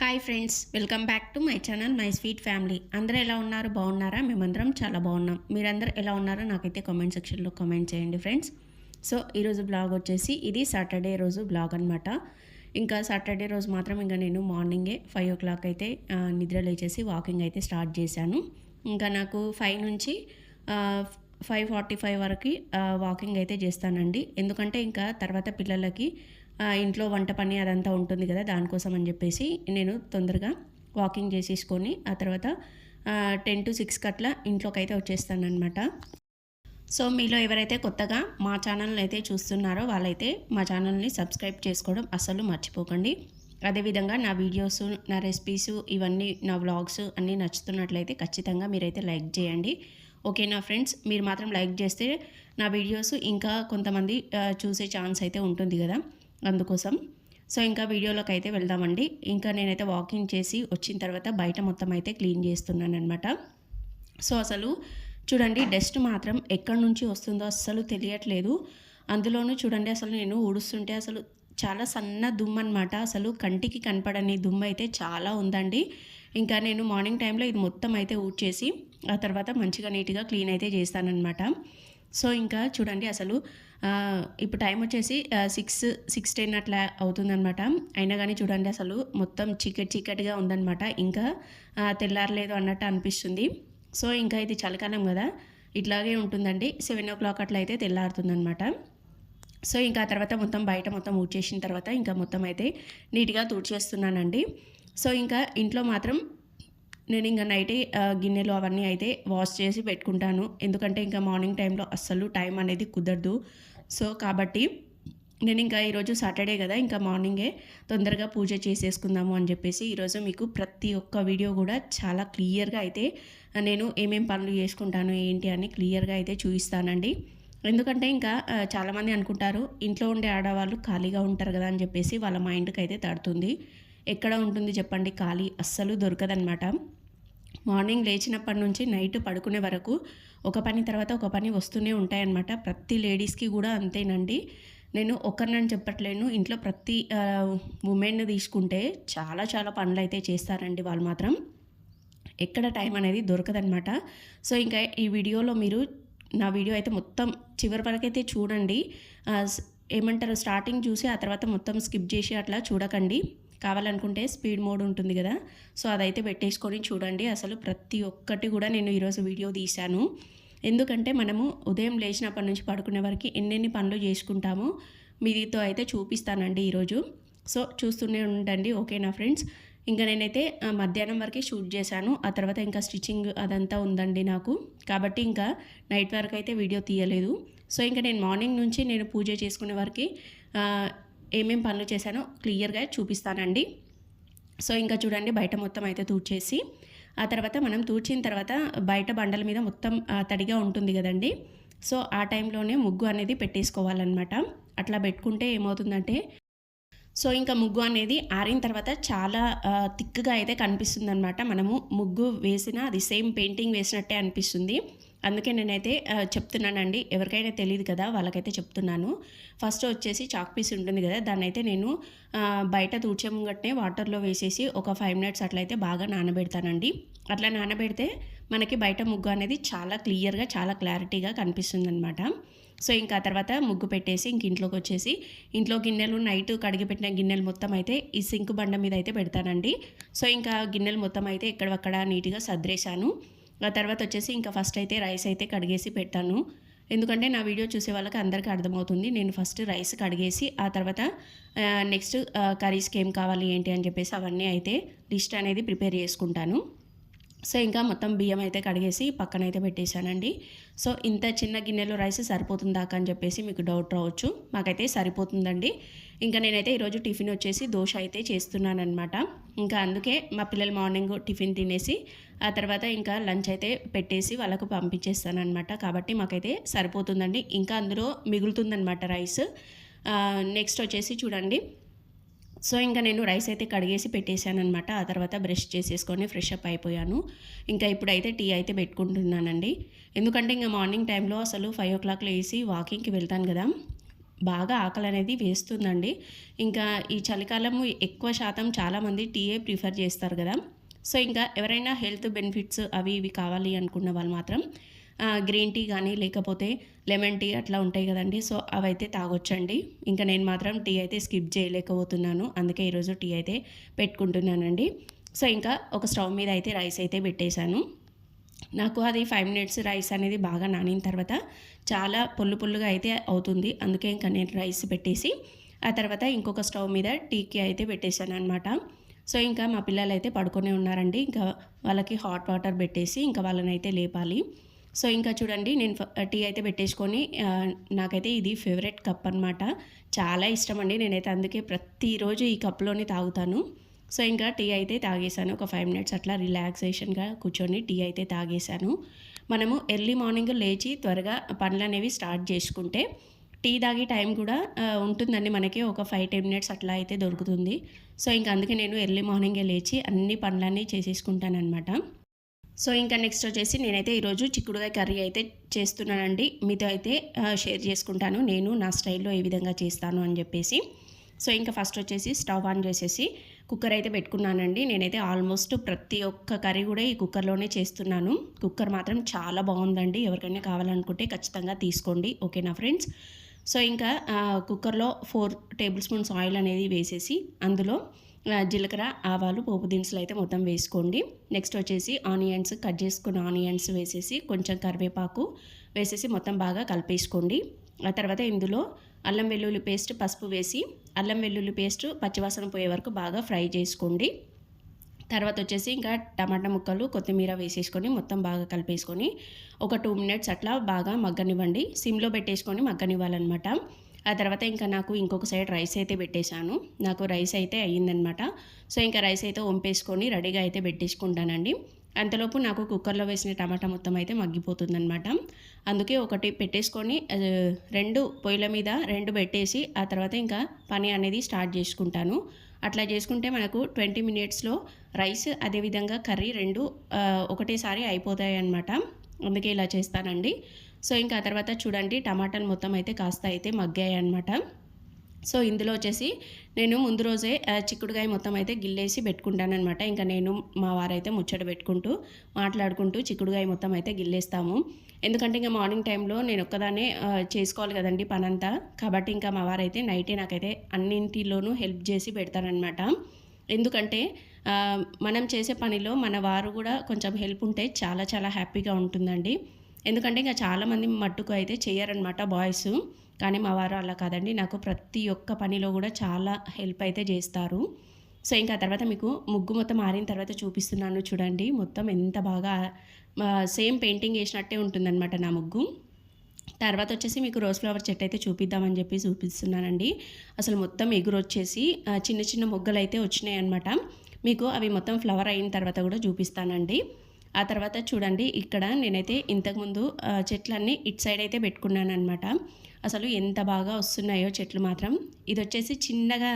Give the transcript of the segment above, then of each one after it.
Hi friends welcome back to my channel my sweet family అందరూ ఎలా ఉన్నారు? బాగున్నారా? మేమందరం చాలా బాగున్నాం. మీరందరూ ఎలా ఉన్నారో నాకైతే కామెంట్ సెక్షన్లో కామెంట్ చేయండి ఫ్రెండ్స్ సో ఈరోజు బ్లాగ్ వచ్చేసి ఇది సాటర్డే రోజు బ్లాగ్ అనమాట ఇంకా సాటర్డే రోజు మాత్రం ఇంకా నేను మార్నింగే ఫైవ్ ఓ క్లాక్ అయితే నిద్ర లేచేసి వాకింగ్ అయితే స్టార్ట్ చేశాను. ఇంకా నాకు ఫైవ్ నుంచి ఫైవ్ ఫార్టీ ఫైవ్ వరకు వాకింగ్ అయితే చేస్తానండి. ఎందుకంటే ఇంకా తర్వాత పిల్లలకి ఇంట్లో వంట పని అదంతా ఉంటుంది కదా దానికోసం అని చెప్పేసి నేను తొందరగా వాకింగ్ చేసేసుకొని ఆ తర్వాత టెన్ టు సిక్స్ కట్లా ఇంట్లోకి అయితే వచ్చేస్తానమాట సో మీలో ఎవరైతే కొత్తగా మా ఛానల్ని అయితే చూస్తున్నారో వాళ్ళైతే మా ఛానల్ని సబ్స్క్రైబ్ చేసుకోవడం అస్సలు మర్చిపోకండి. అదేవిధంగా నా వీడియోస్ నా రెసిపీస్ ఇవన్నీ నా వ్లాగ్స్ అన్నీ నచ్చుతున్నట్లయితే ఖచ్చితంగా మీరైతే లైక్ చేయండి. ఓకే నా ఫ్రెండ్స్? మీరు మాత్రం లైక్ చేస్తే నా వీడియోస్ ఇంకా కొంతమంది చూసే ఛాన్స్ అయితే ఉంటుంది కదా. అందుకోసం. సో ఇంకా వీడియోలోకి అయితే వెళ్దామండి. ఇంకా నేనైతే వాకింగ్ చేసి వచ్చిన తర్వాత బయట మొత్తం అయితే క్లీన్ చేస్తున్నాను అనమాట సో అసలు చూడండి డస్ట్ మాత్రం ఎక్కడి నుంచి వస్తుందో అస్సలు తెలియట్లేదు. అందులోనూ చూడండి అసలు నేను ఊడుస్తుంటే అసలు చాలా సన్న దుమ్ము అనమాట అసలు కంటికి కనపడని దుమ్ము అయితే చాలా ఉందండి. ఇంకా నేను మార్నింగ్ టైంలో ఇది మొత్తం అయితే ఊడ్చేసి ఆ తర్వాత మంచిగా నీట్గా క్లీన్ అయితే చేస్తానన్నమాట. సో ఇంకా చూడండి అసలు ఇప్పుడు టైం వచ్చేసి సిక్స్ సిక్స్ టెన్ అట్లా అవుతుందనమాట అయినా కానీ చూడండి అసలు మొత్తం చీకటి చీకటిగా ఉందనమాట ఇంకా తెల్లారలేదు అన్నట్టు అనిపిస్తుంది. సో ఇంకా ఇది చలికాలం కదా ఇట్లాగే ఉంటుందండి. సెవెన్ ఓ క్లాక్ అట్లా అయితే తెల్లారుతుందనమాట సో ఇంకా తర్వాత మొత్తం బయట మొత్తం ఊడ్చేసిన తర్వాత ఇంకా మొత్తం అయితే నీట్గా తుడిచేస్తున్నానండి. సో ఇంకా ఇంట్లో మాత్రం నేను ఇంకా నైటే గిన్నెలు అవన్నీ అయితే వాష్ చేసి పెట్టుకుంటాను. ఎందుకంటే ఇంకా మార్నింగ్ టైంలో అస్సలు టైం అనేది కుదరదు. సో కాబట్టి నేను ఇంకా ఈరోజు సాటర్డే కదా ఇంకా మార్నింగే తొందరగా పూజ చేసేసుకుందాము అని చెప్పేసి ఈరోజు మీకు ప్రతి ఒక్క వీడియో కూడా చాలా క్లియర్గా అయితే నేను ఏమేం పనులు చేసుకుంటాను ఏంటి అని క్లియర్గా అయితే చూపిస్తానండి. ఎందుకంటే ఇంకా చాలామంది అనుకుంటారు ఇంట్లో ఉండే ఆడవాళ్ళు ఖాళీగా ఉంటారు కదా అని చెప్పేసి వాళ్ళ మైండ్కి అయితే తడుతుంది. ఎక్కడ ఉంటుంది చెప్పండి ఖాళీ అస్సలు దొరకదనమాట మార్నింగ్ లేచినప్పటి నుంచి నైట్ పడుకునే వరకు ఒక పని తర్వాత ఒక పని వస్తూనే ఉంటాయన్నమాట. ప్రతి లేడీస్కి కూడా అంతేనండి. నేను ఒకరినని చెప్పట్లేను. ఇంట్లో ప్రతి ఉమెన్ తీసుకుంటే చాలా చాలా పనులు అయితే చేస్తారండి వాళ్ళు మాత్రం. ఎక్కడ టైం అనేది దొరకదనమాట సో ఇంకా ఈ వీడియోలో మీరు నా వీడియో అయితే మొత్తం చివరి వరకు అయితే చూడండి. ఏమంటారు స్టార్టింగ్ చూసి ఆ తర్వాత మొత్తం స్కిప్ చేసి అట్లా చూడకండి. కావాలనుకుంటే స్పీడ్ మోడ్ ఉంటుంది కదా. సో అదైతే పెట్టేసుకొని చూడండి. అసలు ప్రతి ఒక్కటి కూడా నేను ఈరోజు వీడియో తీశాను. ఎందుకంటే మనము ఉదయం లేచినప్పటి నుంచి పడుకునే వరకు ఎన్నెన్ని పనులు చేసుకుంటామో మీతో అయితే చూపిస్తానండి ఈరోజు. సో చూస్తూనే ఉండండి. ఓకేనా ఫ్రెండ్స్? ఇంకా నేనైతే మధ్యాహ్నం వరకే షూట్ చేశాను. ఆ తర్వాత ఇంకా స్టిచ్చింగ్ అదంతా ఉందండి నాకు. కాబట్టి ఇంకా నైట్ వరకు అయితే వీడియో తీయలేదు. సో ఇంకా నేను మార్నింగ్ నుంచి నేను పూజ చేసుకునే వరకు ఏమేం పనులు చేశానో క్లియర్గా చూపిస్తానండి. సో ఇంకా చూడండి బయట మొత్తం అయితే తూడ్చేసి ఆ తర్వాత మనం తూడ్చిన తర్వాత బయట బండల మీద మొత్తం తడిగా ఉంటుంది కదండి. సో ఆ టైంలోనే ముగ్గు అనేది పెట్టేసుకోవాలన్నమాట. అట్లా పెట్టుకుంటే ఏమవుతుందంటే సో ఇంకా ముగ్గు అనేది ఆరిన తర్వాత చాలా థిక్గా అయితే కనిపిస్తుంది అనమాట మనము ముగ్గు వేసినా అది సేమ్ పెయింటింగ్ వేసినట్టే అనిపిస్తుంది. అందుకే నేనైతే చెప్తున్నానండి. ఎవరికైనా తెలియదు కదా వాళ్ళకైతే చెప్తున్నాను. ఫస్ట్ వచ్చేసి చాక్ పీస్ ఉంటుంది కదా దాన్ని అయితే నేను బయట తూడ్చే ముంగట్నే వాటర్లో వేసేసి ఒక ఫైవ్ మినిట్స్ అట్లయితే బాగా నానబెడతానండి. అట్లా నానబెడితే మనకి బయట ముగ్గు అనేది చాలా క్లియర్గా చాలా క్లారిటీగా కనిపిస్తుంది అనమాట సో ఇంకా తర్వాత ముగ్గు పెట్టేసి ఇంక ఇంట్లోకి వచ్చేసి ఇంట్లో గిన్నెలు నైట్ కడిగి పెట్టిన గిన్నెలు మొత్తం అయితే ఈ సింక్ బండ మీద అయితే పెడతానండి. సో ఇంకా గిన్నెలు మొత్తం అయితే ఎక్కడక్కడ నీట్గా సర్దేశాను. ఆ తర్వాత వచ్చేసి ఇంకా ఫస్ట్ అయితే రైస్ అయితే కడిగేసి పెట్టాను. ఎందుకంటే నా వీడియో చూసే వాళ్ళకి అందరికీ అర్థమవుతుంది. నేను ఫస్ట్ రైస్ కడిగేసి ఆ తర్వాత నెక్స్ట్ కర్రీస్కి ఏం కావాలి ఏంటి అని చెప్పేసి అవన్నీ అయితే లిస్ట్ అనేది ప్రిపేర్ చేసుకుంటాను. సో ఇంకా మొత్తం బియ్యం అయితే కడిగేసి పక్కన అయితే పెట్టేశానండి. సో ఇంత చిన్న గిన్నెలో రైస్ సరిపోతుందా అని చెప్పేసి మీకు డౌట్ రావచ్చు. మాకైతే సరిపోతుందండి. ఇంకా నేనైతే ఈరోజు టిఫిన్ వచ్చేసి దోశ అయితే చేస్తున్నాను అనమాట ఇంకా అందుకే మా పిల్లలు మార్నింగ్ టిఫిన్ తినేసి ఆ తర్వాత ఇంకా లంచ్ అయితే పెట్టేసి వాళ్ళకు పంపించేస్తాను అనమాట కాబట్టి మాకైతే సరిపోతుందండి. ఇంకా అందులో మిగులుతుందనమాట రైస్. నెక్స్ట్ వచ్చేసి చూడండి. సో ఇంకా నేను రైస్ అయితే కడిగేసి పెట్టేశాను అనమాట ఆ తర్వాత బ్రష్ చేసేసుకొని ఫ్రెష్ అప్ అయిపోయాను. ఇంకా ఇప్పుడైతే టీ అయితే పెట్టుకుంటున్నానండి. ఎందుకంటే ఇంకా మార్నింగ్ టైంలో అసలు ఫైవ్ ఓ క్లాక్లో వేసి వాకింగ్కి వెళ్తాను కదా. బాగా ఆకలి అనేది వేస్తుందండి. ఇంకా ఈ చలికాలము ఎక్కువ శాతం చాలామంది టీయే ప్రిఫర్ చేస్తారు కదా. సో ఇంకా ఎవరైనా హెల్త్ బెనిఫిట్స్ అవి ఇవి కావాలి అనుకున్న వాళ్ళు మాత్రం గ్రీన్ టీ కానీ లేకపోతే లెమన్ టీ అట్లా ఉంటాయి కదండి. సో అవైతే తాగొచ్చండి. ఇంకా నేను మాత్రం టీ అయితే స్కిప్ చేయలేకపోతున్నాను. అందుకే ఈరోజు టీ అయితే పెట్టుకుంటున్నానండి. సో ఇంకా ఒక స్టవ్ మీద అయితే రైస్ అయితే పెట్టేశాను. నాకు అది ఫైవ్ మినిట్స్ రైస్ అనేది బాగా నానిన తర్వాత చాలా పొల్లు పొల్లుగా అయితే అవుతుంది. అందుకే ఇంకా నేను రైస్ పెట్టేసి ఆ తర్వాత ఇంకొక స్టవ్ మీద టీకి అయితే పెట్టేశాను అనమాట సో ఇంకా మా పిల్లలు అయితే పడుకునే ఉన్నారండి. ఇంకా వాళ్ళకి హాట్ వాటర్ పెట్టేసి ఇంకా వాళ్ళని అయితే లేపాలి. సో ఇంకా చూడండి నేను టీ అయితే పెట్టేసుకొని నాకైతే ఇది ఫేవరెట్ కప్ అనమాట చాలా ఇష్టం అండి నేనైతే అందుకే ప్రతిరోజు ఈ కప్లోనే తాగుతాను. సో ఇంకా టీ అయితే తాగేశాను. ఒక ఫైవ్ మినిట్స్ అట్లా రిలాక్సేషన్గా కూర్చొని టీ అయితే తాగేశాను. మనము ఎర్లీ మార్నింగ్ లేచి త్వరగా పనులు అనేవి స్టార్ట్ చేసుకుంటే టీ తాగే టైం కూడా ఉంటుందండి. మనకి ఒక ఫైవ్ టెన్ మినిట్స్ అట్లా అయితే దొరుకుతుంది. సో ఇంకా అందుకే నేను ఎర్లీ మార్నింగే లేచి అన్ని పనులన్నీ చేసేసుకుంటానమాట సో ఇంకా నెక్స్ట్ వచ్చేసి నేనైతే ఈరోజు చిక్కుడుగా కర్రీ అయితే చేస్తున్నానండి. మీతో అయితే షేర్ చేసుకుంటాను. నేను నా స్టైల్లో ఏ విధంగా చేస్తాను అని చెప్పేసి. సో ఇంకా ఫస్ట్ వచ్చేసి స్టవ్ ఆన్ చేసేసి కుక్కర్ అయితే పెట్టుకున్నానండి. నేనైతే ఆల్మోస్ట్ ప్రతి ఒక్క కర్రీ కూడా ఈ కుక్కర్లోనే చేస్తున్నాను. కుక్కర్ మాత్రం చాలా బాగుందండి. ఎవరికైనా కావాలనుకుంటే ఖచ్చితంగా తీసుకోండి. ఓకేనా ఫ్రెండ్స్? సో ఇంకా కుక్కర్లో ఫోర్ టేబుల్ స్పూన్స్ ఆయిల్ అనేది వేసేసి అందులో జీలకర్ర ఆవాలు పోపు దినుసులు అయితే మొత్తం వేసుకోండి. నెక్స్ట్ వచ్చేసి ఆనియన్స్ కట్ చేసుకున్న ఆనియన్స్ వేసేసి కొంచెం కరివేపాకు వేసేసి మొత్తం బాగా కలిపేసుకోండి. ఆ తర్వాత ఇందులో అల్లం వెల్లుల్లి పేస్ట్ పసుపు వేసి అల్లం వెల్లుల్లి పేస్ట్ పచ్చివాసన పోయే వరకు బాగా ఫ్రై చేసుకోండి. తర్వాత వచ్చేసి ఇంకా టమాటా ముక్కలు కొత్తిమీర వేసేసుకొని మొత్తం బాగా కలిపేసుకొని ఒక టూ మినిట్స్ అట్లా బాగా మగ్గనివ్వండి. సిమ్లో పెట్టేసుకొని మగ్గనివ్వాలన్నమాట. ఆ తర్వాత ఇంకా నాకు ఇంకొక సైడ్ రైస్ అయితే పెట్టేశాను. నాకు రైస్ అయితే అయ్యిందనమాట సో ఇంకా రైస్ అయితే వంపేసుకొని రెడీగా అయితే పెట్టేసుకుంటానండి. అంతలోపు నాకు కుక్కర్లో వేసిన టమాటా మొత్తం అయితే మగ్గిపోతుందనమాట అందుకే ఒకటి పెట్టేసుకొని రెండు పొయ్యిల మీద రెండు పెట్టేసి ఆ తర్వాత ఇంకా పని అనేది స్టార్ట్ చేసుకుంటాను. అట్లా చేసుకుంటే మనకు ట్వంటీ మినిట్స్లో రైస్ అదేవిధంగా కర్రీ రెండు ఒకటేసారి అయిపోతాయి అనమాట అందుకే ఇలా చేస్తానండి. సో ఇంకా తర్వాత చూడండి టమాటాలు మొత్తం అయితే కాస్త అయితే మగ్గాయి అనమాట సో ఇందులో వచ్చేసి నేను ముందు రోజే చిక్కుడుకాయ మొత్తం అయితే గిల్లేసి పెట్టుకుంటాను అనమాట ఇంకా నేను మా వారైతే ముచ్చట పెట్టుకుంటూ మాట్లాడుకుంటూ చిక్కుడుకాయ మొత్తం అయితే గిల్లేస్తాము. ఎందుకంటే ఇంకా మార్నింగ్ టైంలో నేను ఒక్కదానే చేసుకోవాలి కదండి పనంతా. కాబట్టి ఇంకా మా వారైతే నైటే నాకైతే అన్నింటిలోనూ హెల్ప్ చేసి పెడతారనమాట ఎందుకంటే మనం చేసే పనిలో మన వారు కూడా కొంచెం హెల్ప్ ఉంటే చాలా చాలా హ్యాపీగా ఉంటుందండి. ఎందుకంటే ఇంకా చాలామంది మట్టుకు అయితే చేయరనమాట బాయ్స్. కానీ మా వారు అలా కాదండి. నాకు ప్రతి ఒక్క పనిలో కూడా చాలా హెల్ప్ అయితే చేస్తారు. సో ఇంకా తర్వాత మీకు ముగ్గు మొత్తం ఆరిన తర్వాత చూపిస్తున్నాను చూడండి. మొత్తం ఎంత బాగా సేమ్ పెయింటింగ్ వేసినట్టే ఉంటుందన్నమాట నా ముగ్గు. తర్వాత వచ్చేసి మీకు రోజ్ ఫ్లవర్ చెట్టు అయితే చూపిద్దామని చెప్పి చూపిస్తున్నానండి. అసలు మొత్తం ఎగురు వచ్చేసి చిన్న చిన్న మొగ్గలు అయితే వచ్చినాయి అనమాట మీకు అవి మొత్తం ఫ్లవర్ అయిన తర్వాత కూడా చూపిస్తానండి. ఆ తర్వాత చూడండి ఇక్కడ నేనైతే ఇంతకుముందు చెట్లన్నీ ఇటు సైడ్ అయితే పెట్టుకున్నాను అనమాట అసలు ఎంత బాగా వస్తున్నాయో చెట్లు మాత్రం. ఇది వచ్చేసి చిన్నగా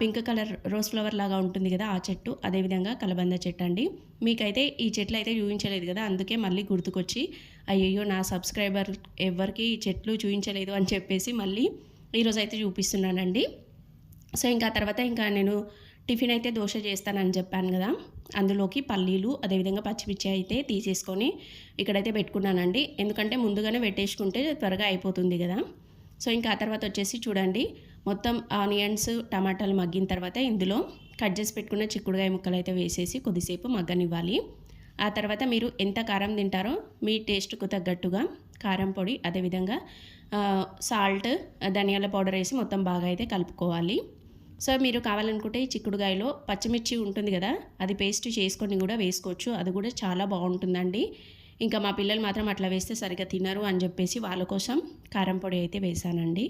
పింక్ కలర్ రోజ్ ఫ్లవర్ లాగా ఉంటుంది కదా ఆ చెట్టు. అదేవిధంగా కలబంద చెట్టు అండి మీకైతే ఈ చెట్లు అయితే చూపించలేదు కదా అందుకే మళ్ళీ గుర్తుకొచ్చి అయ్యయ్యో నా సబ్స్క్రైబర్ ఎవరికి ఈ చెట్లు చూపించలేదు అని చెప్పేసి మళ్ళీ ఈరోజు అయితే చూపిస్తున్నానండి. సో ఇంకా తర్వాత ఇంకా నేను టిఫిన్ అయితే దోశ చేస్తానని చెప్పాను కదా. అందులోకి పల్లీలు అదేవిధంగా పచ్చిమిర్చి అయితే తీసేసుకొని ఇక్కడైతే పెట్టుకున్నానండి. ఎందుకంటే ముందుగానే పెట్టేసుకుంటే త్వరగా అయిపోతుంది కదా. సో ఇంకా ఆ తర్వాత వచ్చేసి చూడండి. మొత్తం ఆనియన్స్ టమాటాలు మగ్గిన తర్వాత ఇందులో కట్ చేసి పెట్టుకున్న చిక్కుడుగాయ ముక్కలు అయితే వేసేసి కొద్దిసేపు మగ్గనివ్వాలి. ఆ తర్వాత మీరు ఎంత కారం తింటారో మీ టేస్ట్కు తగ్గట్టుగా కారం పొడి అదేవిధంగా సాల్ట్ ధనియాల పౌడర్ వేసి మొత్తం బాగా అయితే కలుపుకోవాలి. సో మీరు కావాలనుకుంటే ఈ చిక్కుడుగాయలో పచ్చిమిర్చి ఉంటుంది కదా అది పేస్ట్ చేసుకొని కూడా వేసుకోవచ్చు. అది కూడా చాలా బాగుంటుందండి. ఇంకా మా పిల్లలు మాత్రం అట్లా వేస్తే సరిగ్గా తినరు అని చెప్పేసి వాళ్ళ కోసం కారం పొడి అయితే వేసానండి.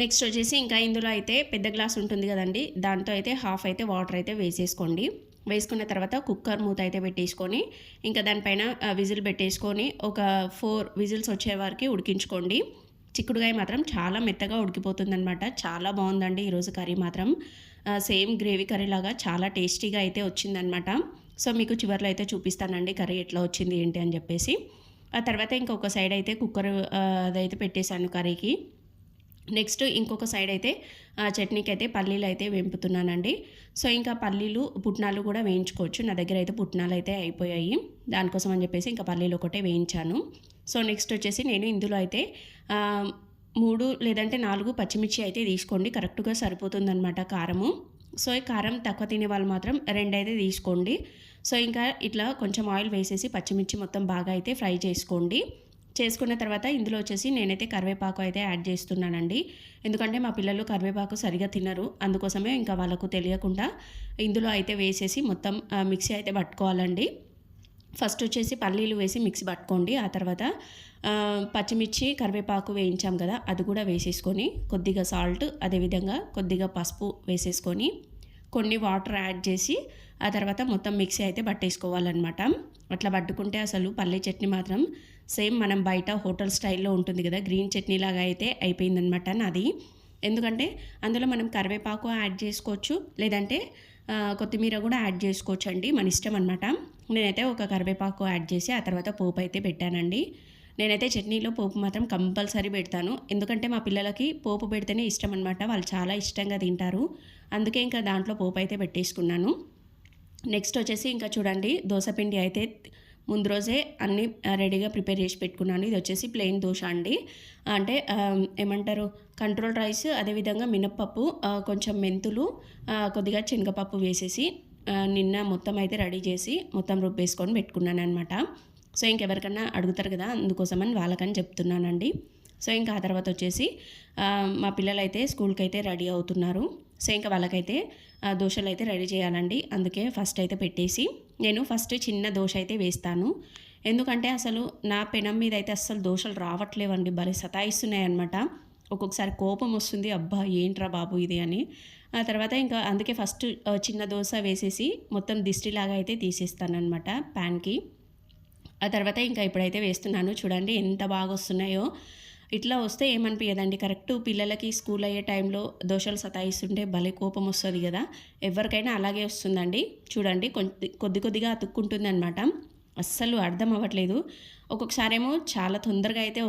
నెక్స్ట్ వచ్చేసి ఇంకా ఇందులో అయితే పెద్ద గ్లాస్ ఉంటుంది కదండి దాంతో అయితే హాఫ్ అయితే వాటర్ అయితే వేసేసుకోండి. వేసుకున్న తర్వాత కుక్కర్ మూత అయితే పెట్టేసుకొని ఇంకా దానిపైన విజిల్ పెట్టేసుకొని ఒక ఫోర్ విజిల్స్ వచ్చే వరకు ఉడికించుకోండి. చిక్కుడుగాయ మాత్రం చాలా మెత్తగా ఉడికిపోతుందనమాట చాలా బాగుందండి ఈరోజు కర్రీ మాత్రం. సేమ్ గ్రేవీ కర్రీ లాగా చాలా టేస్టీగా అయితే వచ్చిందనమాట సో మీకు చివరిలో అయితే చూపిస్తానండి కర్రీ ఎట్లా వచ్చింది ఏంటి అని చెప్పేసి. ఆ తర్వాత ఇంకొక సైడ్ అయితే కుక్కర్ అదైతే పెట్టేశాను కర్రీకి. నెక్స్ట్ ఇంకొక సైడ్ అయితే చట్నీకి అయితే పల్లీలు అయితే వేంపుతున్నానండి. సో ఇంకా పల్లీలు పుట్నాలు కూడా వేయించుకోవచ్చు. నా దగ్గర అయితే పుట్నాలు అయితే అయిపోయాయి. దానికోసం అని చెప్పేసి ఇంకా పల్లీలు ఒకటే వేయించాను. సో నెక్స్ట్ వచ్చేసి నేను ఇందులో అయితే మూడు లేదంటే నాలుగు పచ్చిమిర్చి అయితే తీసుకోండి. కరెక్ట్గా సరిపోతుందన్నమాట కారము. సో ఈ కారం తక్కువ తినే వాళ్ళు మాత్రం రెండు అయితే తీసుకోండి. సో ఇంకా ఇట్లా కొంచెం ఆయిల్ వేసేసి పచ్చిమిర్చి మొత్తం బాగా అయితే ఫ్రై చేసుకోండి. చేసుకున్న తర్వాత ఇందులో వచ్చేసి నేనైతే కరివేపాకు అయితే యాడ్ చేస్తున్నానండి. ఎందుకంటే మా పిల్లలు కరివేపాకు సరిగా తినరు. అందుకోసమే ఇంకా వాళ్ళకు తెలియకుండా ఇందులో అయితే వేసేసి మొత్తం మిక్సీ అయితే పట్టుకోవాలండి. ఫస్ట్ వచ్చేసి పల్లీలు వేసి మిక్సీ పట్టుకోండి. ఆ తర్వాత పచ్చిమిర్చి కరివేపాకు వేయించాం కదా అది కూడా వేసేసుకొని కొద్దిగా సాల్ట్ అదేవిధంగా కొద్దిగా పసుపు వేసేసుకొని కొన్ని వాటర్ యాడ్ చేసి ఆ తర్వాత మొత్తం మిక్సీ అయితే పట్టేసుకోవాలన్నమాట. అట్లా పట్టుకుంటే అసలు పల్లీ చట్నీ మాత్రం సేమ్ మనం బయట హోటల్ స్టైల్లో ఉంటుంది కదా గ్రీన్ చట్నీ లాగా అయితే అయిపోయిందనమాట నాది. ఎందుకంటే అందులో మనం కరివేపాకు యాడ్ చేసుకోవచ్చు లేదంటే కొత్తిమీర కూడా యాడ్ చేసుకోవచ్చు అండి మన ఇష్టం అనమాట నేనైతే ఒక కరివేపాకు యాడ్ చేసి ఆ తర్వాత పోపు అయితే పెట్టానండి. నేనైతే చట్నీలో పోపు మాత్రం కంపల్సరీ పెడతాను. ఎందుకంటే మా పిల్లలకి పోపు పెడితేనే ఇష్టం అనమాట వాళ్ళు చాలా ఇష్టంగా తింటారు. అందుకే ఇంకా దాంట్లో పోపు అయితే పెట్టేసుకున్నాను. నెక్స్ట్ వచ్చేసి ఇంకా చూడండి దోశపిండి అయితే ముందు రోజే అన్నీ రెడీగా ప్రిపేర్ చేసి పెట్టుకున్నాను. ఇది వచ్చేసి ప్లెయిన్ దోశ అండి. అంటే ఏమంటారు కంట్రోల్ రైస్ అదేవిధంగా మినప్పప్పు కొంచెం మెంతులు కొద్దిగా శనగపప్పు వేసేసి నిన్న మొత్తం అయితే రెడీ చేసి మొత్తం రుబ్బేసుకొని పెట్టుకున్నాను అనమాట సో ఇంకెవరికన్నా అడుగుతారు కదా అందుకోసమని వాళ్ళకని చెప్తున్నానండి. సో ఇంకా ఆ తర్వాత వచ్చేసి మా పిల్లలైతే స్కూల్కి అయితే రెడీ అవుతున్నారు. సో ఇంకా వాళ్ళకైతే ఆ, దోశలు అయితే రెడీ చేయాలండి. అందుకే ఫస్ట్ అయితే పెట్టేసి నేను ఫస్ట్ చిన్న దోశ అయితే వేస్తాను. ఎందుకంటే అసలు నా పెనం మీద అయితే అస్సలు దోశలు రావట్లేవండి. భలే సతాయిస్తున్నాయి అనమాట ఒక్కొక్కసారి కోపం వస్తుంది అబ్బా ఏంట్రా బాబు ఇది అని. ఆ తర్వాత ఇంకా అందుకే ఫస్ట్ చిన్న దోశ వేసేసి మొత్తం దిష్టిలాగా అయితే తీసేస్తాను అనమాట ప్యాన్కి. ఆ తర్వాత ఇంకా ఇప్పుడైతే వేస్తున్నాను. చూడండి ఎంత బాగా వస్తున్నాయో ఇట్లా వస్తే ఏమనిపించదండి కరెక్ట్ పిల్లలకి స్కూల్ అయ్యే టైంలో దోశలు సతాయిస్తుంటే భలే కోపం వస్తుంది కదా. ఎవరికైనా అలాగే వస్తుందండి. చూడండి కొద్ది కొద్ది కొద్దిగా అతుక్కుంటుంది అనమాట అస్సలు అర్థం అవ్వట్లేదు. ఒక్కొక్కసారి ఏమో చాలా తొందరగా అయితే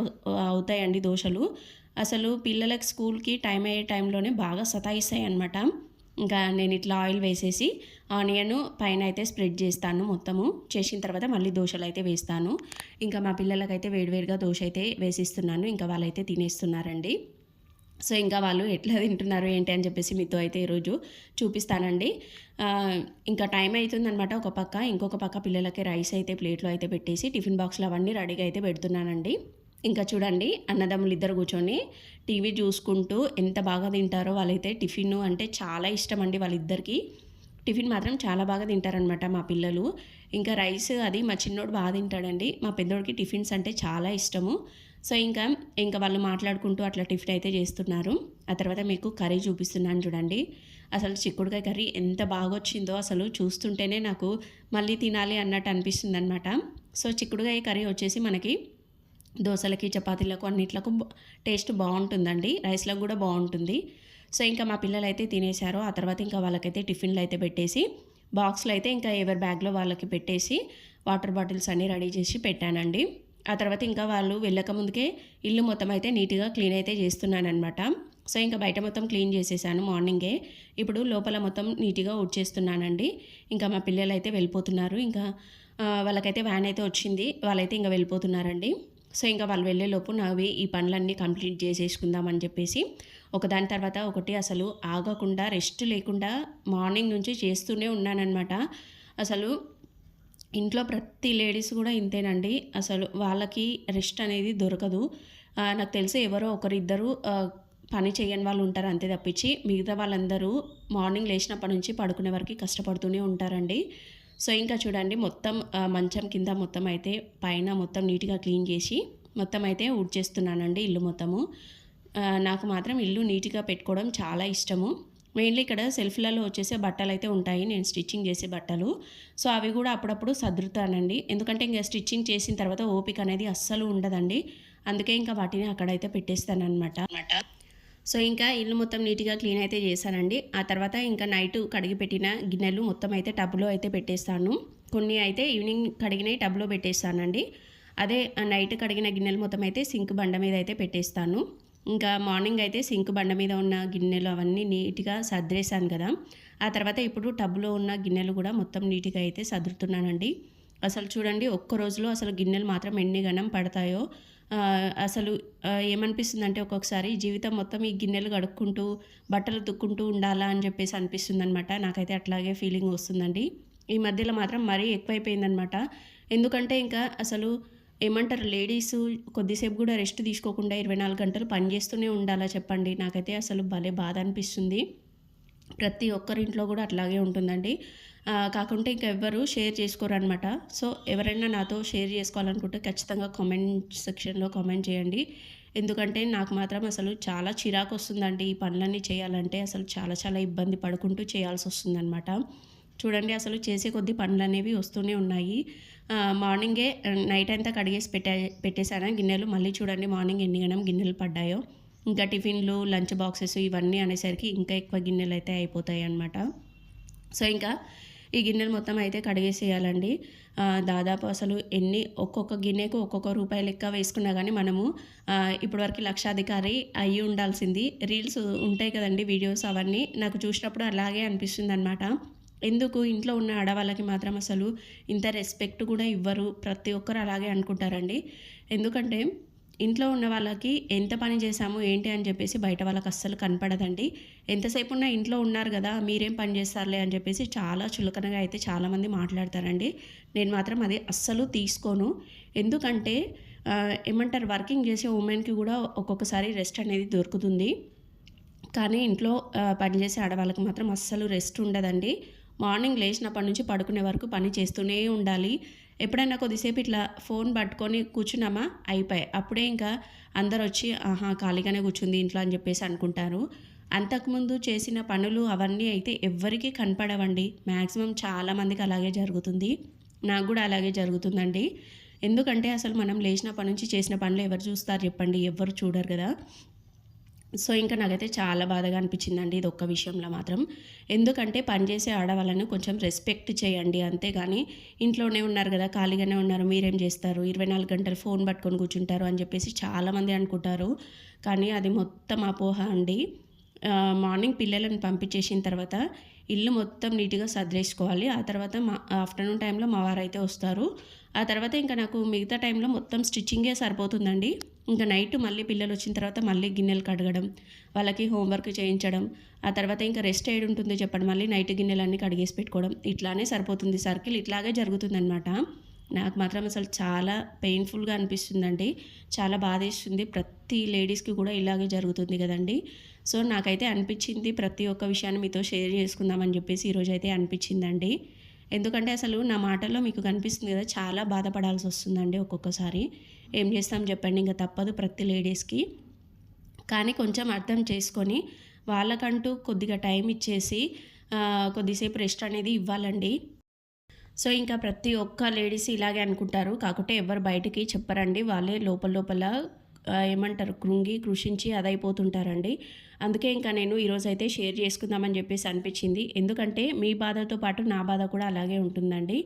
అవుతాయండి దోశలు అసలు పిల్లలకు స్కూల్కి టైం అయ్యే టైంలోనే బాగా సతాయిస్తాయి అనమాట ఇంకా నేను ఇట్లా ఆయిల్ వేసేసి ఆనియన్ పైన అయితే స్ప్రెడ్ చేస్తాను మొత్తము. చేసిన తర్వాత మళ్ళీ దోశలు అయితే వేస్తాను. ఇంకా మా పిల్లలకైతే వేడివేడిగా దోశ అయితే వేసిస్తున్నాను. ఇంకా వాళ్ళైతే తినేస్తున్నారండి. సో ఇంకా వాళ్ళు ఎట్లా తింటున్నారు ఏంటి అని చెప్పేసి మీతో అయితే ఈరోజు చూపిస్తానండి. ఇంకా టైం అవుతుందనమాట ఒక పక్క. ఇంకొక పక్క పిల్లలకి రైస్ అయితే ప్లేట్లో అయితే పెట్టేసి టిఫిన్ బాక్స్లో అవన్నీ రెడీగా అయితే పెడుతున్నానండి. ఇంకా చూడండి అన్నదమ్ములు ఇద్దరు కూర్చొని టీవీ చూసుకుంటూ ఎంత బాగా తింటారో వాళ్ళైతే టిఫిన్ అంటే చాలా ఇష్టం అండి వాళ్ళిద్దరికి. టిఫిన్ మాత్రం చాలా బాగా తింటారనమాట మా పిల్లలు. ఇంకా రైస్ అది మా చిన్నోడు బాగా తింటాడండి. మా పెద్దోడికి టిఫిన్స్ అంటే చాలా ఇష్టము. సో ఇంకా ఇంకా వాళ్ళు మాట్లాడుకుంటూ అట్లా టిఫిన్ అయితే చేస్తున్నారు. ఆ తర్వాత మీకు కర్రీ చూపిస్తున్నాను చూడండి. అసలు చిక్కుడుకాయ కర్రీ ఎంత బాగా వచ్చిందో అసలు చూస్తుంటేనే నాకు మళ్ళీ తినాలి అన్నట్టు అనిపిస్తుంది అనమాట సో చిక్కుడుకాయ కర్రీ వచ్చేసి మనకి దోశలకి చపాతీలకు అన్నిట్లకు టేస్ట్ బాగుంటుందండి. రైస్లకు కూడా బాగుంటుంది. సో ఇంకా మా పిల్లలు అయితే తినేశారు. ఆ తర్వాత ఇంకా వాళ్ళకైతే టిఫిన్లు అయితే పెట్టేసి బాక్స్లో అయితే ఇంకా ఎవరి బ్యాగ్లో వాళ్ళకి పెట్టేసి వాటర్ బాటిల్స్ అన్నీ రెడీ చేసి పెట్టానండి. ఆ తర్వాత ఇంకా వాళ్ళు వెళ్ళక ముందుకే ఇల్లు మొత్తం అయితే నీట్గా క్లీన్ అయితే చేస్తున్నానమాట సో ఇంకా బయట మొత్తం క్లీన్ చేసేసాను మార్నింగే. ఇప్పుడు లోపల మొత్తం నీట్గా ఉడ్చేస్తున్నానండి ఇంకా మా పిల్లలు అయితే వెళ్ళిపోతున్నారు. ఇంకా వాళ్ళకైతే వ్యాన్ అయితే వచ్చింది. వాళ్ళైతే ఇంకా వెళ్ళిపోతున్నారండి. సో ఇంకా వాళ్ళు వెళ్ళేలోపు నావి ఈ పనులన్నీ కంప్లీట్ చేసేసుకుందామని చెప్పేసి ఒకదాని తర్వాత ఒకటి అసలు ఆగకుండా రెస్ట్ లేకుండా మార్నింగ్ నుంచి చేస్తూనే ఉన్నానన్నమాట. అసలు ఇంట్లో ప్రతి లేడీస్ కూడా ఇంతేనండి. అసలు వాళ్ళకి రెస్ట్ అనేది దొరకదు. నాకు తెలిసి ఎవరో ఒకరిద్దరు పని చేయని వాళ్ళు ఉంటారు అంతే తప్పించి మిగతా వాళ్ళందరూ మార్నింగ్ లేచినప్పటి నుంచి పడుకునే వరకు కష్టపడుతూనే ఉంటారండి. సో ఇంకా చూడండి మొత్తం మంచం కింద మొత్తం అయితే పైన మొత్తం నీట్గా క్లీన్ చేసి మొత్తం అయితే ఊడ్చేస్తున్నానండి ఇల్లు మొత్తము. నాకు మాత్రం ఇల్లు నీట్గా పెట్టుకోవడం చాలా ఇష్టము. మెయిన్లీ ఇక్కడ సెల్ఫ్లలో వచ్చేసే బట్టలు అయితే ఉంటాయి నేను స్టిచ్చింగ్ చేసే బట్టలు. సో అవి కూడా అప్పుడప్పుడు సదురుతానండి. ఎందుకంటే ఇంకా స్టిచ్చింగ్ చేసిన తర్వాత ఓపిక అనేది అస్సలు ఉండదండి. అందుకే ఇంకా వాటిని అక్కడైతే పెట్టేస్తాను అనమాట సో ఇంకా ఇల్లు మొత్తం నీట్గా క్లీన్ అయితే చేశానండి. ఆ తర్వాత ఇంకా నైట్ కడిగి పెట్టిన గిన్నెలు మొత్తం అయితే టబ్లో అయితే పెట్టేస్తాను. కొన్ని అయితే ఈవినింగ్ కడిగినవి టబ్లో పెట్టేస్తానండి. అదే ఆ నైట్ కడిగిన గిన్నెలు మొత్తం అయితే సింక్ బండ మీద అయితే పెట్టేస్తాను. ఇంకా మార్నింగ్ అయితే సింక్ బండ మీద ఉన్న గిన్నెలు అవన్నీ నీట్గా సర్దేశాను కదా. ఆ తర్వాత ఇప్పుడు టబ్లో ఉన్న గిన్నెలు కూడా మొత్తం నీట్గా అయితే సర్దుతున్నానండి అసలు చూడండి ఒక్క రోజులో అసలు గిన్నెలు మాత్రం ఎన్ని గణం పడతాయో. అసలు ఏమనిపిస్తుంది అంటే ఒక్కొక్కసారి జీవితం మొత్తం ఈ గిన్నెలు కడుక్కుంటూ బట్టలు తుక్కుంటూ ఉండాలా అని చెప్పేసి అనిపిస్తుంది అనమాట నాకైతే అట్లాగే ఫీలింగ్ వస్తుందండి. ఈ మధ్యలో మాత్రం మరీ ఎక్కువైపోయిందనమాట ఎందుకంటే ఇంకా అసలు ఏమంటారు లేడీస్ కొద్దిసేపు కూడా రెస్ట్ తీసుకోకుండా ఇరవై నాలుగు గంటలు పని చేస్తూనే ఉండాలా చెప్పండి. నాకైతే అసలు భలే బాధ అనిపిస్తుంది. ప్రతి ఒక్కరింట్లో కూడా అట్లాగే ఉంటుందండి. కాకుంటే ఇంకెవ్వరు షేర్ చేసుకోరు అనమాట సో ఎవరైనా నాతో షేర్ చేసుకోవాలనుకుంటే ఖచ్చితంగా కామెంట్ సెక్షన్లో కామెంట్ చేయండి. ఎందుకంటే నాకు మాత్రం అసలు చాలా చిరాకు వస్తుందండి ఈ పనులన్నీ చేయాలంటే. అసలు చాలా చాలా ఇబ్బంది పడుకుంటూ చేయాల్సి వస్తుందన్నమాట చూడండి అసలు చేసే కొద్ది పనులు అనేవి వస్తూనే ఉన్నాయి. మార్నింగే నైట్ అంతా కడిగేసి పెట్టే పెట్టేశాను గిన్నెలు? మళ్ళీ చూడండి మార్నింగ్ ఎన్ని గణం గిన్నెలు పడ్డాయో. ఇంకా టిఫిన్లు లంచ్ బాక్సెస్ ఇవన్నీ అనేసరికి ఇంకా ఎక్కువ గిన్నెలు అయితే అయిపోతాయి అన్నమాట సో ఇంకా ఈ గిన్నెలు మొత్తం అయితే కడిగేసేయాలండి. దాదాపు అసలు ఎన్ని ఒక్కొక్క గిన్నెకు ఒక్కొక్క రూపాయి లెక్క వేసుకున్నా కానీ మనము ఇప్పటివరకు లక్షాధికారి అయ్యి ఉండాల్సింది. రీల్స్ ఉంటాయి కదండి వీడియోస్ అవన్నీ. నాకు చూసినప్పుడు అలాగే అనిపిస్తుంది అనమాట ఎందుకు? ఇంట్లో ఉన్న ఆడవాళ్ళకి మాత్రం అసలు ఇంత రెస్పెక్ట్ కూడా ఇవ్వరు. ప్రతి ఒక్కరు అలాగే అనుకుంటారండి. ఎందుకంటే ఇంట్లో ఉన్న వాళ్ళకి ఎంత పని చేశాము ఏంటి అని చెప్పేసి బయట వాళ్ళకి అస్సలు కనపడదండి. ఎంతసేపు ఉన్నా ఇంట్లో ఉన్నారు కదా మీరేం పని చేస్తారులే అని చెప్పేసి చాలా చులకనగా అయితే చాలామంది మాట్లాడతారండి. నేను మాత్రం అది అస్సలు తీసుకోను. ఎందుకంటే ఏమంటారు వర్కింగ్ చేసే ఉమెన్కి కూడా ఒక్కొక్కసారి రెస్ట్ అనేది దొరుకుతుంది. కానీ ఇంట్లో పనిచేసే ఆడవాళ్ళకి మాత్రం అస్సలు రెస్ట్ ఉండదండి. మార్నింగ్ లేచినప్పటి నుంచి పడుకునే వరకు పని చేస్తూనే ఉండాలి. ఎప్పుడైనా కొద్దిసేపు ఇట్లా ఫోన్ పట్టుకొని కూర్చున్నామా? అయిపోయాయి. అప్పుడే ఇంకా అందరు వచ్చి ఆహా ఖాళీగానే కూర్చుంది ఇంట్లో అని చెప్పేసి అనుకుంటారు. అంతకుముందు చేసిన పనులు అవన్నీ అయితే ఎవ్వరికీ కనపడవండి. మ్యాక్సిమం చాలామందికి అలాగే జరుగుతుంది. నాకు కూడా అలాగే జరుగుతుందండి. ఎందుకంటే అసలు మనం లేచినప్పటి నుంచి చేసిన పనులు ఎవరు చూస్తారు చెప్పండి? ఎవరు చూడరు కదా. సో ఇంకా నాకైతే చాలా బాధగా అనిపించిందండి ఇది ఒక్క విషయంలో మాత్రం. ఎందుకంటే పనిచేసే ఆడవాళ్ళను కొంచెం రెస్పెక్ట్ చేయండి అంతేగాని ఇంట్లోనే ఉన్నారు కదా ఖాళీగానే ఉన్నారు మీరేం చేస్తారు? ఇరవై నాలుగు గంటలు ఫోన్ పట్టుకొని కూర్చుంటారు అని చెప్పేసి చాలామంది అనుకుంటారు. కానీ అది మొత్తం అపోహ అండి. మార్నింగ్ పిల్లలను పంపించేసిన తర్వాత ఇల్లు మొత్తం నీట్గా సర్దేసుకోవాలి. ఆ తర్వాత మా ఆఫ్టర్నూన్ టైంలో మా వారైతే వస్తారు. ఆ తర్వాత ఇంకా నాకు మిగతా టైంలో మొత్తం స్టిచ్చింగే సరిపోతుందండి. ఇంకా నైట్ మళ్ళీ పిల్లలు వచ్చిన తర్వాత మళ్ళీ గిన్నెలు కడగడం వాళ్ళకి హోంవర్క్ చేయించడం ఆ తర్వాత ఇంకా రెస్ట్ ఏడు ఉంటుంది చెప్పండి మళ్ళీ నైట్ గిన్నెలన్నీ కడిగేసి పెట్టుకోవడం ఇట్లానే సరిపోతుంది సర్కిల్ ఇట్లాగే జరుగుతుందన్నమాట. నాకు మాత్రం అసలు చాలా పెయిన్ఫుల్గా అనిపిస్తుందండి. చాలా బాధేస్తుంది. ప్రతి లేడీస్కి కూడా ఇలాగే జరుగుతుంది కదండి. సో నాకైతే అనిపించింది ప్రతి ఒక్క విషయాన్ని మీతో షేర్ చేసుకుందామని చెప్పేసి ఈరోజు అయితే అనిపించిందండి. ఎందుకంటే అసలు నా మాటల్లో మీకు కనిపిస్తుంది కదా చాలా బాధపడాల్సి వస్తుందండి ఒక్కొక్కసారి. ఏం చేస్తాం చెప్పండి ఇంకా తప్పదు ప్రతి లేడీస్కి. కానీ కొంచెం అర్థం చేసుకొని వాళ్ళకంటూ కొద్దిగా టైం ఇచ్చేసి కొద్దిసేపు రెస్ట్ అనేది ఇవ్వాలండి. సో ఇంకా ప్రతి ఒక్క లేడీస్ ఇలాగే అనుకుంటారు. కాకుంటే ఎవరు బయటికి చెప్పరండి. వాళ్ళే లోపల లోపల ఏమంటారు కృంగి కృషించి అదైపోతుంటారండి. అందుకే ఇంకా నేను ఈరోజు అయితే షేర్ చేసుకుందామని చెప్పేసి అనిపించింది. ఎందుకంటే మీ బాధతో పాటు నా బాధ కూడా అలాగే ఉంటుందండి.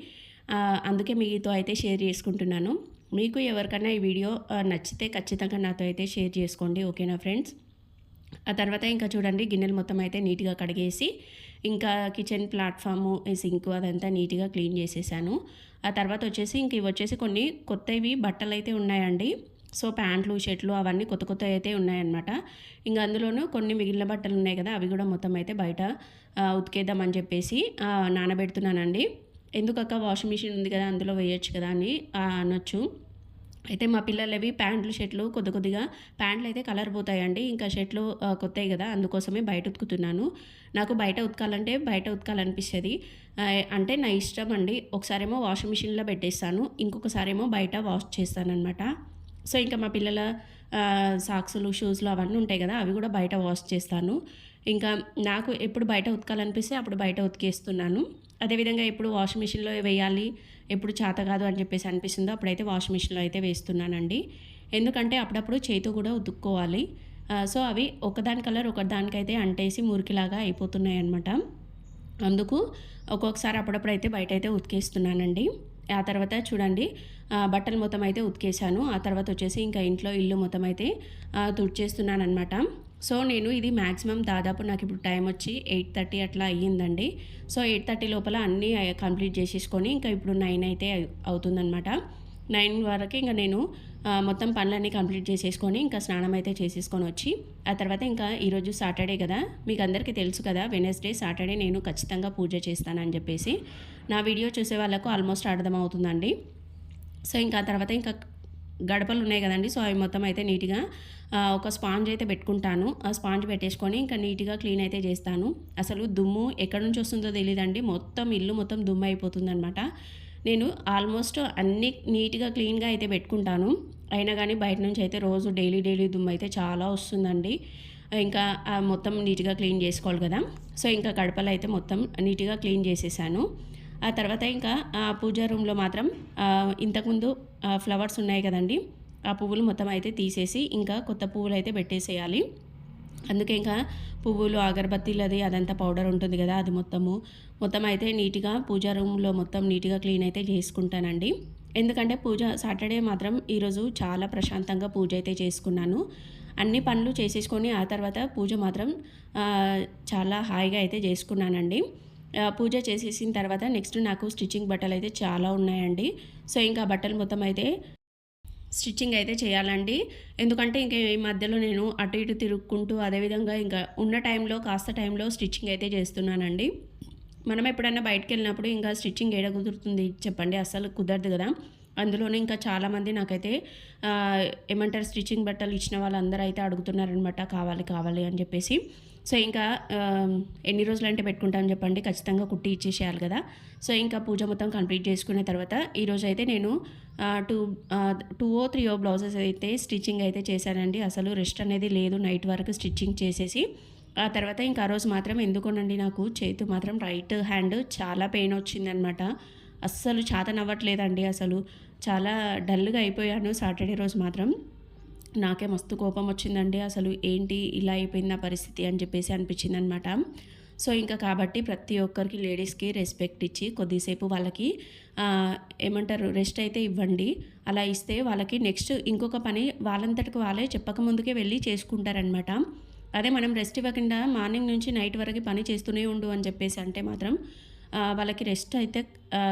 అందుకే మీతో అయితే షేర్ చేసుకుంటున్నాను. మీకు ఎవరికైనా ఈ వీడియో నచ్చితే ఖచ్చితంగా నాతో అయితే షేర్ చేసుకోండి ఓకేనా ఫ్రెండ్స్? ఆ తర్వాత ఇంకా చూడండి గిన్నెలు మొత్తం అయితే నీట్గా కడిగేసి ఇంకా కిచెన్ ప్లాట్ఫాము ఈ సింక్ అదంతా నీట్గా క్లీన్ చేసేసాను. ఆ తర్వాత వచ్చేసి ఇంక ఇవి వచ్చేసి కొన్ని కొత్తవి బట్టలు అయితే ఉన్నాయండి. సో ప్యాంట్లు షర్ట్లు అవన్నీ కొత్త కొత్త అయితే ఉన్నాయన్నమాట. ఇంకా అందులోనూ కొన్ని మిగిలిన బట్టలు ఉన్నాయి కదా అవి కూడా మొత్తం అయితే బయట ఉతికేద్దామని చెప్పేసి నానబెడుతున్నానండి. ఎందుకక్క వాషింగ్ మిషన్ ఉంది కదా అందులో వేయొచ్చు కదా అని అనొచ్చు. అయితే మా పిల్లలవి ప్యాంట్లు షర్ట్లు కొద్ది కొద్దిగా ప్యాంట్లు అయితే కలర్ పోతాయండి. ఇంకా షర్ట్లు ఆ, కొత్తవి కదా అందుకోసమే బయట ఉతుకుతున్నాను. నాకు బయట ఉతకాలంటే బయట ఉతకాలనిపిస్తుంది. అంటే నా ఇష్టం అండి. ఒకసారేమో వాషింగ్ మిషన్లో పెట్టేస్తాను ఇంకొకసారేమో బయట వాష్ చేస్తానన్నమాట. సో ఇంకా మా పిల్లల సాక్సులు షూస్లు అవన్నీ ఉంటాయి కదా అవి కూడా బయట వాష్ చేస్తాను. ఇంకా నాకు ఎప్పుడు బయట ఉతకాలనిపిస్తే అప్పుడు బయట ఉతికేస్తున్నాను. అదేవిధంగా ఎప్పుడు వాషింగ్ మిషన్లో వేయాలి ఎప్పుడు చేత కాదు అని చెప్పేసి అనిపిస్తుందో అప్పుడైతే వాషింగ్ మిషన్లో అయితే వేస్తున్నానండి. ఎందుకంటే అప్పుడప్పుడు చేతితో కూడా ఉతుక్కోవాలి. సో అవి ఒకదాని కలర్ ఒకదానికైతే అంటేసి మురికిలాగా అయిపోతున్నాయి అనమాట అందుకు ఒక్కొక్కసారి అప్పుడప్పుడు అయితే బయట అయితే ఉతికేస్తున్నానండి. ఆ తర్వాత చూడండి బట్టలు మొత్తం అయితే ఉతికేసాను ఆ తర్వాత వచ్చేసి ఇంకా ఇంట్లో ఇల్లు మొత్తం అయితే తుడిచేస్తున్నాను అనమాట సో నేను ఇది మ్యాక్సిమం దాదాపు నాకు ఇప్పుడు టైం వచ్చి ఎయిట్ థర్టీ అట్లా అయ్యిందండి. సో ఎయిట్ థర్టీ లోపల అన్నీ కంప్లీట్ చేసేసుకొని ఇంకా ఇప్పుడు నైన్ అయితే అవుతుందన్నమాట. నైన్ వరకు ఇంకా నేను మొత్తం పనులన్నీ కంప్లీట్ చేసేసుకొని ఇంకా స్నానం అయితే చేసేసుకొని వచ్చి ఆ తర్వాత ఇంకా ఈరోజు సాటర్డే కదా మీకు అందరికీ తెలుసు కదా వెనస్డే సాటర్డే నేను ఖచ్చితంగా పూజ చేస్తానని చెప్పేసి నా వీడియో చూసే వాళ్ళకు ఆల్మోస్ట్ అర్థమవుతుందండి. సో ఇంకా ఆ తర్వాత ఇంకా గడపలు ఉన్నాయి కదండి సో అవి మొత్తం అయితే నీట్గా ఒక స్పాంజ్ అయితే పెట్టుకుంటాను. ఆ స్పాంజ్ పెట్టేసుకొని ఇంకా నీట్గా క్లీన్ అయితే చేస్తాను. అసలు దుమ్ము ఎక్కడి నుంచి వస్తుందో తెలియదండి మొత్తం ఇల్లు మొత్తం దుమ్ము అయిపోతుంది అనమాట నేను ఆల్మోస్ట్ అన్ని నీట్గా క్లీన్గా అయితే పెట్టుకుంటాను. అయినా కానీ బయట నుంచి అయితే రోజు డైలీ డైలీ దుమ్ము అయితే చాలా వస్తుందండి. ఇంకా మొత్తం నీట్గా క్లీన్ చేసుకోవాలి కదా. సో ఇంకా గడపలు అయితే మొత్తం నీట్గా క్లీన్ చేసేసాను. ఆ తర్వాత ఇంకా పూజా రూమ్లో మాత్రం ఇంతకుముందు ఫ్లవర్స్ ఉన్నాయి కదండి. ఆ పువ్వులు మొత్తం అయితే తీసేసి ఇంకా కొత్త పువ్వులు అయితే పెట్టేసేయాలి. అందుకే ఇంకా పువ్వులు అగరబత్తీలు అది అదంతా పౌడర్ ఉంటుంది కదా అది మొత్తము. మొత్తం అయితే నీట్గా పూజా రూమ్లో మొత్తం నీట్గా క్లీన్ అయితే చేసుకుంటానండి. ఎందుకంటే పూజ సాటర్డే మాత్రం ఈరోజు చాలా ప్రశాంతంగా పూజ అయితే చేసుకున్నాను. అన్ని పనులు చేసేసుకొని ఆ తర్వాత పూజ మాత్రం చాలా హాయిగా అయితే చేసుకున్నానండి. పూజ చేసేసిన తర్వాత నెక్స్ట్ నాకు స్టిచ్చింగ్ బట్టలు అయితే చాలా ఉన్నాయండి. సో ఇంకా బట్టలు మొత్తం అయితే స్టిచ్చింగ్ అయితే చేయాలండి. ఎందుకంటే ఇంకా ఈ మధ్యలో నేను అటు ఇటు తిరుక్కుంటూ అదేవిధంగా ఇంకా ఉన్న టైంలో కాస్త టైంలో స్టిచ్చింగ్ అయితే చేస్తున్నానండి. మనం ఎప్పుడైనా బయటకు వెళ్ళినప్పుడు ఇంకా స్టిచ్చింగ్ ఏడ కుదురుతుంది చెప్పండి అసలు కుదరదు కదా. అందులోనే ఇంకా చాలామంది నాకైతే ఏమంటారు స్టిచ్చింగ్ బట్టలు ఇచ్చిన వాళ్ళందరూ అయితే అడుగుతున్నారనమాట కావాలి కావాలి అని చెప్పేసి. సో ఇంకా ఎన్ని రోజులు అంటే పెట్టుకుంటాను చెప్పండి. ఖచ్చితంగా కుట్టి ఇచ్చేసేయాలి కదా. సో ఇంకా పూజ మొత్తం కంప్లీట్ చేసుకున్న తర్వాత ఈరోజు అయితే నేను టూ టూ ఓ త్రీ ఓ బ్లౌజెస్ అయితే స్టిచ్చింగ్ అయితే చేశానండి. అసలు రెస్ట్ అనేది లేదు నైట్ వరకు స్టిచ్చింగ్ చేసేసి. ఆ తర్వాత ఇంకా ఆ రోజు మాత్రం ఎందుకోనండి నాకు? చేతి మాత్రం రైట్ హ్యాండ్ చాలా పెయిన్ వచ్చిందనమాట. అస్సలు చాతనవ్వట్లేదండి అసలు. చాలా డల్గా అయిపోయాను సాటర్డే రోజు మాత్రం. నాకే మస్తు కోపం వచ్చిందండి. అసలు ఏంటి ఇలా అయిపోయింది నా పరిస్థితి అని చెప్పేసి అనిపించింది అనమాట సో ఇంకా కాబట్టి ప్రతి ఒక్కరికి లేడీస్కి రెస్పెక్ట్ ఇచ్చి కొద్దిసేపు వాళ్ళకి ఏమంటారు రెస్ట్ అయితే ఇవ్వండి. అలా ఇస్తే వాళ్ళకి నెక్స్ట్ ఇంకొక పని వాళ్ళంతటికి వాళ్ళే చెప్పక ముందుకే వెళ్ళి చేసుకుంటారనమాట అదే మనం రెస్ట్ ఇవ్వకుండా మార్నింగ్ నుంచి నైట్ వరకు పని చేస్తూనే ఉండు అని చెప్పేసి అంటే మాత్రం వాళ్ళకి రెస్ట్ అయితే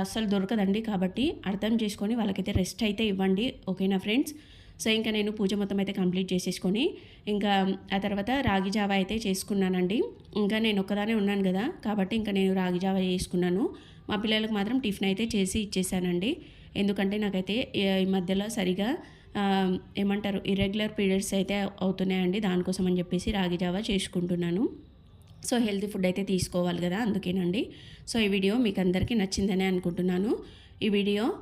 అసలు దొరకదండి. కాబట్టి అర్థం చేసుకొని వాళ్ళకైతే రెస్ట్ అయితే ఇవ్వండి. ఓకేనా ఫ్రెండ్స్? సో ఇంకా నేను పూజ మొత్తం అయితే కంప్లీట్ చేసేసుకొని ఇంకా ఆ తర్వాత రాగి జావ అయితే చేసుకున్నానండి. ఇంకా నేను ఒక్కదానే ఉన్నాను కదా కాబట్టి ఇంకా నేను రాగి జావ చేసుకున్నాను. మా పిల్లలకు మాత్రం టిఫిన్ అయితే చేసి ఇచ్చేసానండి. ఎందుకంటే నాకైతే ఈ- మధ్యలో సరిగా ఏమంటారు ఇర్రెగ్యులర్ పీరియడ్స్ అయితే అవుతున్నాయండి. దానికోసం అని చెప్పేసి రాగి జావ చేసుకుంటున్నాను. సో హెల్తీ ఫుడ్ అయితే తీసుకోవాలి కదా అందుకేనండి. సో ఈ వీడియో మీకు అందరికీ నచ్చిందని అనుకుంటున్నాను. ఈ వీడియో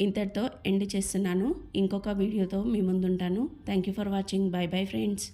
ఇంతటితో ఎండ్ చేస్తున్నాను. ఇంకొక వీడియోతో మీ ముందుంటాను. Thank you for watching bye bye friends